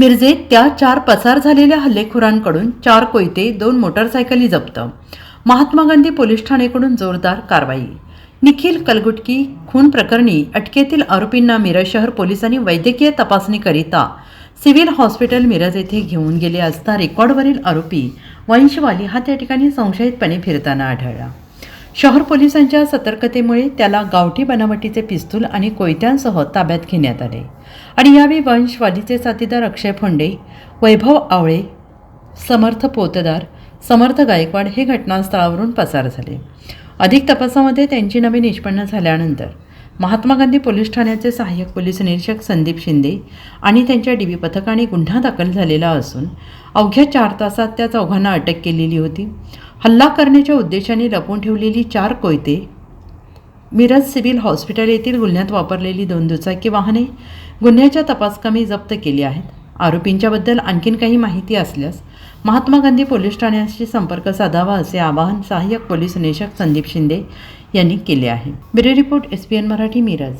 मिरजेत त्या चार पसार झालेल्या हल्लेखोरांकडून चार कोयते दोन मोटरसायकली जप्त. महात्मा गांधी पोलीस ठाणेकडून जोरदार कारवाई. निखिल कलगुटकी खून प्रकरणी अटकेतील आरोपींना मिरज शहर पोलिसांनी वैद्यकीय तपासणीकरिता सिव्हिल हॉस्पिटल मिरज येथे घेऊन गेले असता रेकॉर्डवरील आरोपी वंशवाली हा त्या ठिकाणी संशयितपणे फिरताना आढळला. शहर पोलिसांच्या सतर्कतेमुळे त्याला गावठी बनावटीचे पिस्तूल आणि कोयत्यांसह ताब्यात घेण्यात आले. आणि यावेळी वंशवादीचे साथीदार अक्षय फोंडे वैभव आवळे समर्थ पोतदार समर्थ गायकवाड हे घटनास्थळावरून पसार झाले. अधिक तपासामध्ये त्यांची नवी निष्पन्न झाल्यानंतर महात्मा गांधी पोलीस ठाण्याचे सहाय्यक पोलीस निरीक्षक संदीप शिंदे आणि त्यांच्या डी बी पथकाने गुन्हा दाखल झालेला असून अवघ्या चार तासात त्या चौघांना अटक केलेली होती. हल्ला करण्याच्या उद्देशाने लपवून ठेवलेली चार कोयते मिरज सिव्हिल हॉस्पिटल येथील गुन्ह्यात वापरलेली दोन दुचाकी वाहने गुन्ह्याच्या तपासकामी जप्त केली आहेत. आरोपींच्याबद्दल आणखीन काही माहिती असल्यास महात्मा गांधी पोलीस ठाण्याशी संपर्क साधावा असे आवाहन सहाय्यक पोलीस निरीक्षक संदीप शिंदे यांनी केले आहे. Bureau report S P N Marathi Miraj.